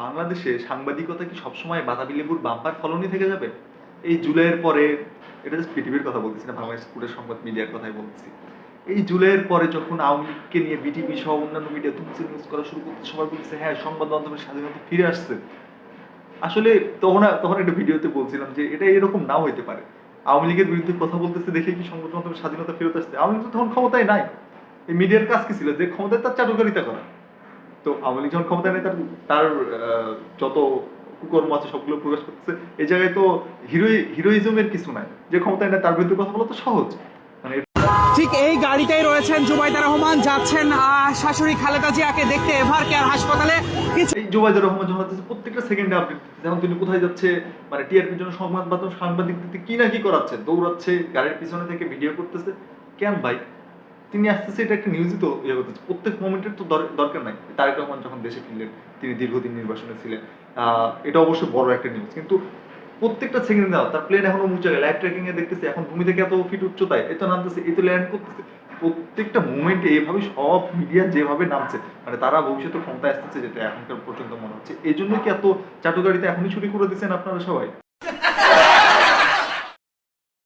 বাংলাদেশে সাংবাদিকতা কি সবসময় বাতাবি লেবুর বাম্পার ফলনই থেকে যাবে? এই জুলাইয়ের পরে, এটা জাস্ট পৃথিবীর কথা বলতেছি না, বাংলাদেশ পুরো সংবাদ মিডিয়ার কথাই বলতেছি। এই জুলাইয়ের পরে যখন আওয়ামী লীগকে নিয়ে বিটিভি সহ অন্যান্য মিডিয়া তুলছে নিউজ করা শুরু করতে সবাই বলতেছে হ্যাঁ সংবাদ মাধ্যমের স্বাধীনতা ফিরে আসছে। আসলে তখন তখন একটা ভিডিওতে বলছিলাম যে এটা এরকম নাও হইতে পারে। আওয়ামী লীগের বিরুদ্ধে কথা বলতেছে দেখে কি সংবাদ মাধ্যমের স্বাধীনতা ফেরত আসছে? আওয়ামী লীগ তো তখন ক্ষমতায় নাই। এই মিডিয়ার কাজ কি ছিল? যে ক্ষমতায় তার চাটুকারিতা করা। তো আওয়ামী লীগ যখন ক্ষমতায় নেই তার তার যত কুকর্ম আছে সবগুলো প্রকাশ করতেছে। এই জায়গায় তো হিরো হিরোইজমের কিছু নাই। যে ক্ষমতায় নেই তার বিরুদ্ধে কথা বলা তো সহজ। মানে ঠিক এই গাড়িতেই রয়েছেন জুবাইদা রহমান যাচ্ছেন শাশুড়ি খালেদা জিয়াকে দেখতে এভার কেয়ার হাসপাতালে। এই জোবাইদুর রহমান যখন প্রত্যেকটা সেকেন্ডে আপডেট যেমন তিনি কোথায় যাচ্ছে? মানে টিআরপির জন্য সংবাদ মাধ্যম সাংবাদিক কি না কি করাচ্ছে? দৌড়াচ্ছে গাড়ির পিছনে থেকে ভিডিও করতেছে। কেন ভাই? তিনি আসতেছে, এটা একটা নিউজই তো ইয়ে করতেছে প্রত্যেক মোমেন্টের তো দর- দরকার নাই। তারেক রহমান যখন দেশে ফিরলেন, তিনি দীর্ঘদিন নির্বাসনে ছিলেন। এটা অবশ্যই বড় একটা নিউজ কিন্তু প্রত্যেকটা সেকেন্ড দাও তার প্লেন এখনও উঁচু লাইভ ট্র্যাকিং এ দেখতেছে, এখন ভূমি থেকে এত ফিট উচ্চতায় এত নামতেছে এই তো ল্যান্ড করতেছে। প্রত্যেকটা মুভমেন্টে এভাবে সব মিডিয়া যেভাবে নামছে মানে তারা ভবিষ্যতে ক্ষমতায় আসতেছে, যেটা এখনকার পর্যন্ত মনে হচ্ছে। এই জন্য কি এত চাটুকারিতে এখনই ছুটি করে দিচ্ছেন আপনারা সবাই?